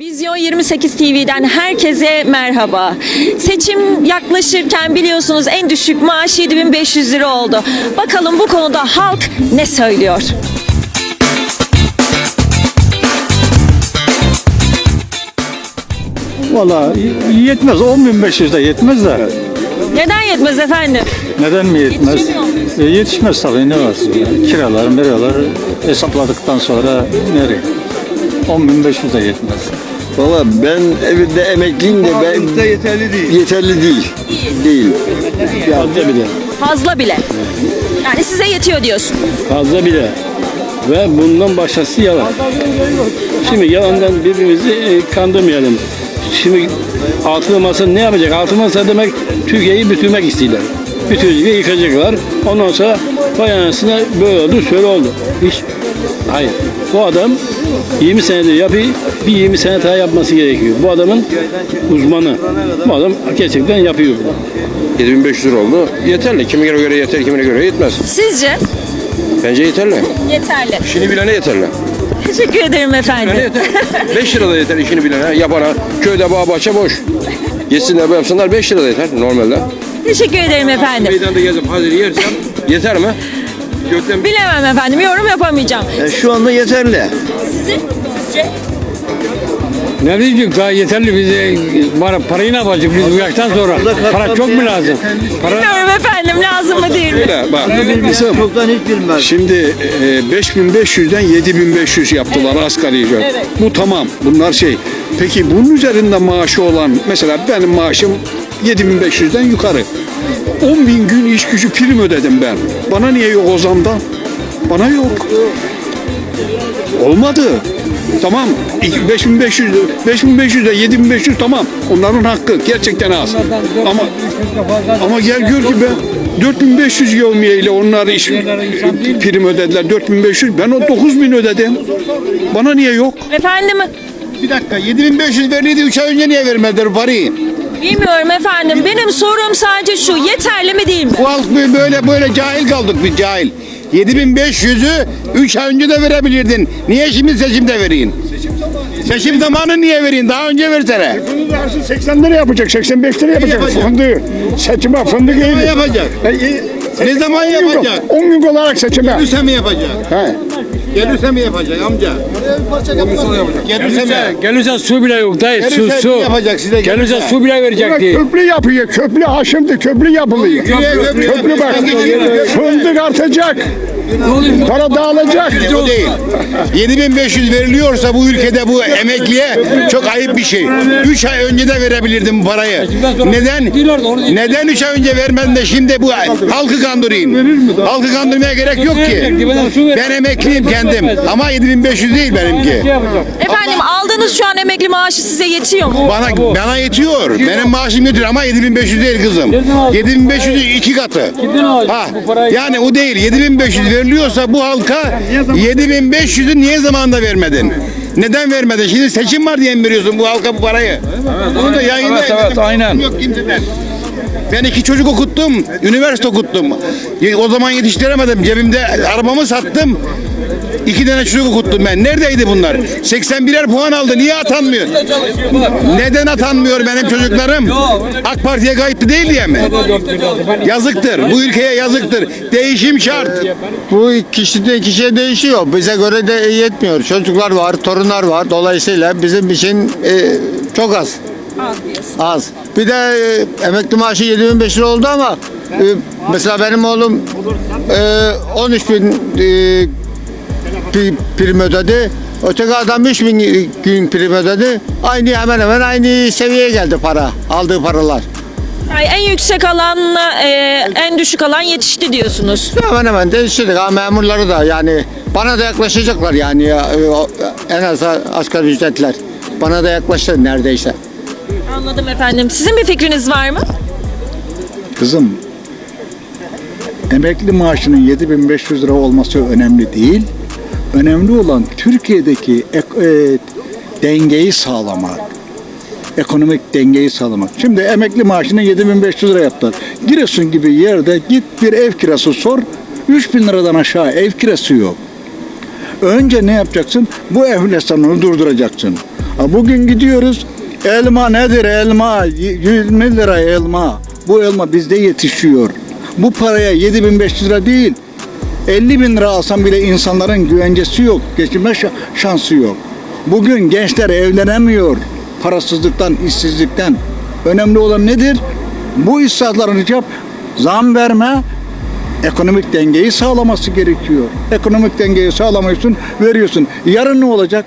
Vizyon 28 TV'den herkese merhaba. Seçim yaklaşırken biliyorsunuz en düşük maaş 7500 lira oldu. Bakalım bu konuda halk ne söylüyor? Valla yetmez. 10.500 de yetmez de. Neden yetmez efendim? Neden mi yetmez? E, yetişmez tabii ne var? Kiralar, miralar hesapladıktan sonra nereye? 10.500 de yetmez. Valla ben evinde emekliyim de ben yeterli değil. yeterli değil. Değil. Fazla bile. Fazla bile. Yani size yetiyor diyorsun. Fazla bile. Ve bundan başkası yalan. Şimdi yalandan birbirimizi e, kandırmayalım. Şimdi altılı masa ne yapacak? Altılı masa demek Türkiye'yi bitirmek istiyorlar. Bitirecek, yıkacaklar. Ondan sonra vay anasına böyle oldu, şöyle oldu. Hiç, hayır. Bu adam 20 senedir yapıyor, bir 20 sene daha yapması gerekiyor. Bu adamın uzmanı. Bu adam gerçekten yapıyor bunu. 7500 lira oldu. Yeterli. Kimine göre yeter, kimine göre yetmez. Sizce? Bence yeterli. Yeterli. İşini bilene yeterli. Teşekkür ederim efendim. yeter. 5 lira da yeter işini bilene, yapana. Köyde bağ bahçe boş. Yesinler, bu yapsınlar 5 lira da yeter normalde. Teşekkür ederim efendim. Meydanda gezip hazır yersem yeter mi? Gökten Bilemem efendim. Yorum yapamayacağım. E, şu anda yeterli. Ne diyecek daha yeterli bize para, parayı ne yapacak biz bu yaştan sonra? Para çok mu lazım? Para Bilmiyorum efendim. Lazım mı değil mi? öyle bak. Çoktan hiç bilmez. Şimdi e, 5500'den 7500 yaptılar asgari ücret. Evet. Bu tamam. Bunlar şey. Peki bunun üzerinde maaşı olan mesela benim maaşım 7500'den yukarı. 10 bin gün iş gücü prim ödedim ben. Bana niye yok o zamdan? Bana yok. Olmadı. Tamam. İki- 5500 5500 de 7500 tamam. Onların hakkı gerçekten az. Ama ama gel gör ki ben 4500 yevmiye ile onlar iş prim ödediler 4500 ben o 9000 ödedim. Bana niye yok? Efendim Bir dakika 7500 verildi 3 ay önce niye vermediler parayı? Bilmiyorum efendim. Benim sorum sadece şu. Yeterli mi değil mi? Bu halk böyle- böyle böyle cahil kaldık biz cahil. 7500'ü 3 ay önce de verebilirdin. Niye şimdi seçimde vereyim? Seçim zamanı niye vereyim? Daha önce versene. 80 lira yapacak 85 lira yapacak yapacak? fındığı. Seçime fındık Ne eğilir. yapacak? Ne zaman yapacak? 10 gün olarak seçime. Gelirse mi yapacak? He. Gelirse mi yapacak amca? Gelirse mi? gelirse su bile yok dayı su Gelirse su. yapacak size? Gelirse su bile verecek diye. Köprü yapıyor. Köprü ha şimdi köprü yapılıyor. Köprü bak. Fındık artacak. Para dağılacak. O değil. 7500 veriliyorsa bu ülkede bu emekliye çok ayıp bir şey. 3 ay önce de verebilirdim bu parayı. Neden? Neden 3 ay önce vermedin de şimdi bu halkı kandırayım? Halkı kandırmaya gerek yok ki. Ben emekliyim kendim ama 7500 değil benimki. Efendim aldığınız şu an emekli maaşı size yetiyor mu? Bana bana yetiyor. Benim maaşım yetiyor ama 7500 değil kızım. 7500 iki katı. Ha, yani o değil. 7500 veriliyorsa bu halka 7500'ü niye zamanında vermedin? Neden vermedin? Şimdi seçim var diye mi veriyorsun bu halka bu parayı? Bunu da yayınla. Evet, evet, aynen. Yok kimseden. Ben iki çocuk okuttum, üniversite okuttum. O zaman yetiştiremedim. Cebimde arabamı sattım. İki tane çocuk okuttum ben. Neredeydi bunlar? 81'er puan aldı. Niye atanmıyor? Neden atanmıyor benim çocuklarım? AK Parti'ye kayıtlı değil diye mi? Yazıktır. Bu ülkeye yazıktır. Değişim şart. Bu kişiden kişiye değişiyor. Bize göre de yetmiyor. Çocuklar var, torunlar var. Dolayısıyla bizim için e, çok az. Az. Bir de e, emekli maaşı 7500 lira oldu ama e, mesela benim oğlum e, 13 bin e, prim ödedi. Öteki adam 3 bin gün prim ödedi. Aynı hemen hemen aynı seviyeye geldi para. Aldığı paralar. Ay, en yüksek alanla e, en düşük alan yetişti diyorsunuz. Hemen hemen değiştirdik ha memurları da yani bana da yaklaşacaklar yani ya, e, en az asgari ücretler. Bana da yaklaştı neredeyse. Anladım efendim. Sizin bir fikriniz var mı? Kızım emekli maaşının 7500 lira olması önemli değil. Önemli olan Türkiye'deki ek- e, dengeyi sağlamak. Ekonomik dengeyi sağlamak. Şimdi emekli maaşını 7500 lira yaptılar. Giresun gibi yerde git bir ev kirası sor. 3000 liradan aşağı ev kirası yok. Önce ne yapacaksın? Bu enflasyonu durduracaksın. Ha, Bugün gidiyoruz. Elma nedir elma? Y- 20 lira elma. Bu elma bizde yetişiyor. Bu paraya 7500 lira değil. 50 bin lira alsam bile insanların güvencesi yok. Geçinme şa- şansı yok. Bugün gençler evlenemiyor. Parasızlıktan, işsizlikten. Önemli olan nedir? Bu israfların yap, zam verme, ekonomik dengeyi sağlaması gerekiyor. Ekonomik dengeyi sağlamıyorsun, veriyorsun. Yarın ne olacak?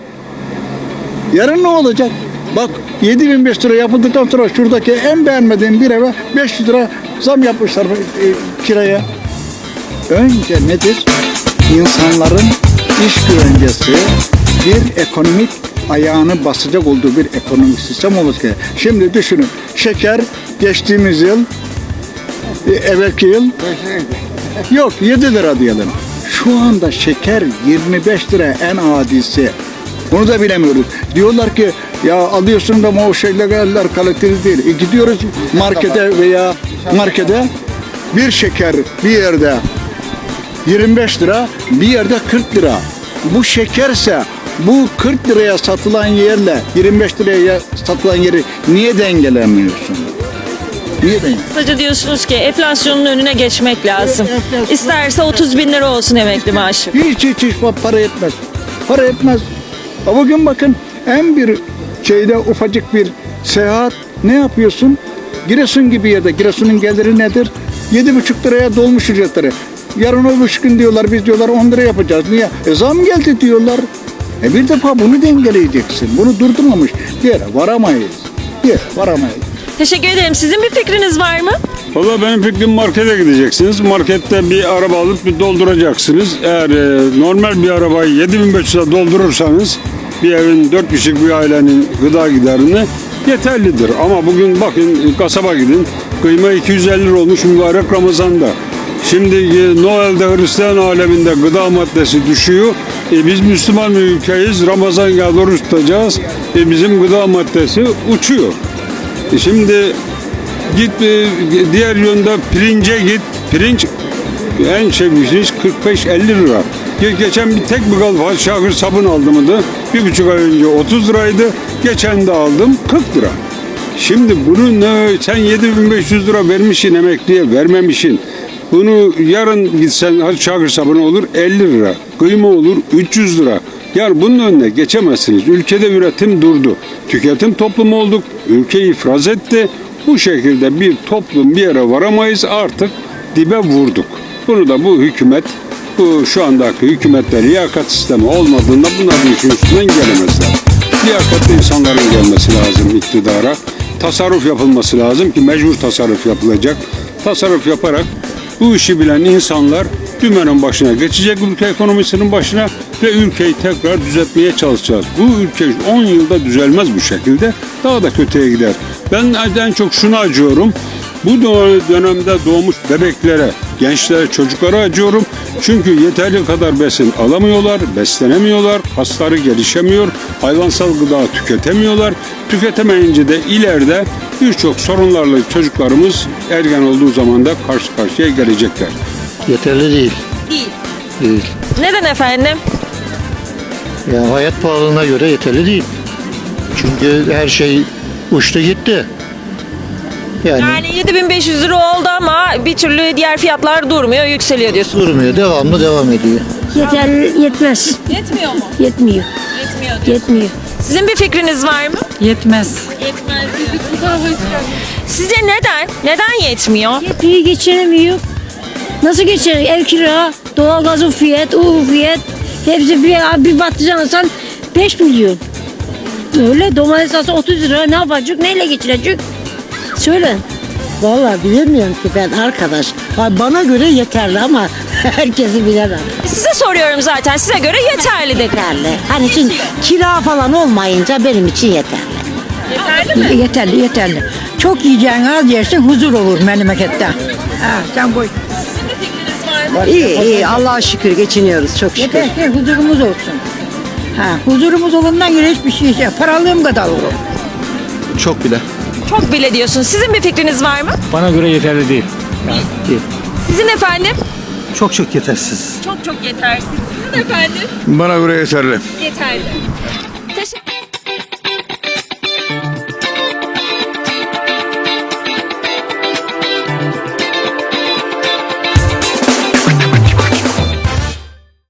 Yarın ne olacak? Bak 7500 lira yapıldıktan sonra şuradaki en beğenmediğim bir eve 500 lira zam yapmışlar e, kiraya. Önce nedir? İnsanların iş güvencesi bir ekonomik ayağını basacak olduğu bir ekonomik sistem gerekiyor. Şimdi düşünün şeker geçtiğimiz yıl e, evvelki yıl yok 7 lira diyelim. Şu anda şeker 25 lira en adisi. Bunu da bilemiyoruz. Diyorlar ki ya alıyorsun da o şeyler kaliteli değil. E gidiyoruz markete veya markete bir şeker bir yerde 25 lira bir yerde 40 lira. Bu şekerse bu 40 liraya satılan yerle 25 liraya satılan yeri niye dengelemiyorsun? Niye denge? Kısaca diyorsunuz ki enflasyonun önüne geçmek lazım. enflasyon- İsterse 30 bin lira olsun emekli maaşı. Hiç hiç hiç para etmez. Para etmez. Ha Bugün bakın en bir şeyde ufacık bir seyahat ne yapıyorsun? Giresun gibi yerde. Giresun'un geliri nedir? Yedi buçuk liraya dolmuş ücretleri. Yarın öbür gün diyorlar biz diyorlar 10 lira yapacağız. Niye? E zam geldi diyorlar. E bir defa bunu dengeleyeceksin. Bunu durdurmamış. Yere varamayız. Yere varamayız. Teşekkür ederim. Sizin bir fikriniz var mı? Valla benim fikrim markete gideceksiniz. Markette bir araba alıp bir dolduracaksınız. Eğer e, normal bir arabayı 7500'e doldurursanız bir evin 4 kişilik bir ailenin gıda giderini yeterlidir. Ama bugün bakın kasaba gidin. Kıyma 250 lira olmuş mübarek Ramazan'da. Şimdi e, Noel'de Hristiyan aleminde gıda maddesi düşüyor. E, biz Müslüman bir ülkeyiz. Ramazan ya oruç tutacağız. E, bizim gıda maddesi uçuyor. E, Şimdi Git e, diğer yönde pirince git. Pirinç en şey bir pirinç 45-50 lira. Ge- Geçen bir tek bir gal şahır sabun aldımdı. Bir buçuk ay önce 30 liraydı. Geçen de aldım 40 lira. Şimdi bunu ne sen 7500 lira vermişsin emekliye vermemişsin. Bunu yarın gitsen hadi çakır olur 50 lira. Kıyma olur 300 lira. Yani bunun önüne geçemezsiniz. Ülkede üretim durdu. Tüketim toplumu olduk. Ülke ifraz etti. Bu şekilde bir toplum bir yere varamayız artık dibe vurduk. Bunu da bu hükümet bu şu andaki hükümette liyakat sistemi olmadığında bunların işin üstünden gelemezler. Liyakatli insanların gelmesi lazım iktidara. Tasarruf yapılması lazım ki mecbur tasarruf yapılacak. Tasarruf yaparak bu işi bilen insanlar dümenin başına geçecek ülke ekonomisinin başına ve ülkeyi tekrar düzeltmeye çalışacağız. Bu ülke 10 yılda düzelmez bu şekilde. Daha da kötüye gider. Ben en çok şunu acıyorum. Bu dö- dönemde doğmuş bebeklere, gençlere, çocuklara acıyorum. Çünkü yeterli kadar besin alamıyorlar, beslenemiyorlar, kasları gelişemiyor, hayvansal gıda tüketemiyorlar. Tüketemeyince de ileride birçok sorunlarla çocuklarımız ergen olduğu zaman da karşı karşıya gelecekler. Yeterli değil. Değil. Değil. Neden efendim? Yani hayat pahalılığına göre yeterli değil. Çünkü her şey uçtu gitti. Yani, Yani 7500 lira oldu ama bir türlü diğer fiyatlar durmuyor, yükseliyor diyorsunuz. durmuyor. Devamlı devam ediyor. Yeter, yetmez. Yetmiyor mu? Yetmiyor. Yetmiyor. Yetmiyor. Sizin bir fikriniz var mı? Yetmez. Yetmez Sizce neden? Neden yetmiyor? Yetmiyor, geçinemiyor. Nasıl geçinir? Ev kira, doğalgazın fiyat, o fiyat. Hepsi bir, bir patlıcan alsan 5 milyon. Öyle domates alsa 30 lira ne yapacak, neyle geçirecek? Söyle. Vallahi bilemiyorum ki ben arkadaş. Ha, Bana göre yeterli ama herkesi bilemem. Size soruyorum zaten. Size göre yeterli de. Yeterli. Hani için kira falan olmayınca benim için yeterli. Yeterli mi? Yeterli, yeterli. Çok yiyeceğin az yersin huzur olur memlekette. Ha, sen koy. İyi iyi Allah'a şükür geçiniyoruz çok şükür. Yeter ki huzurumuz olsun. Ha, huzurumuz olundan göre hiçbir şey yok. Paralığım kadar olur. Çok bile. Çok bile diyorsun. Sizin bir fikriniz var mı? Bana göre yeterli değil. Sizin efendim? Çok çok yetersiz. Çok çok yetersiz. Sizin efendim? Bana göre yeterli. Yeterli.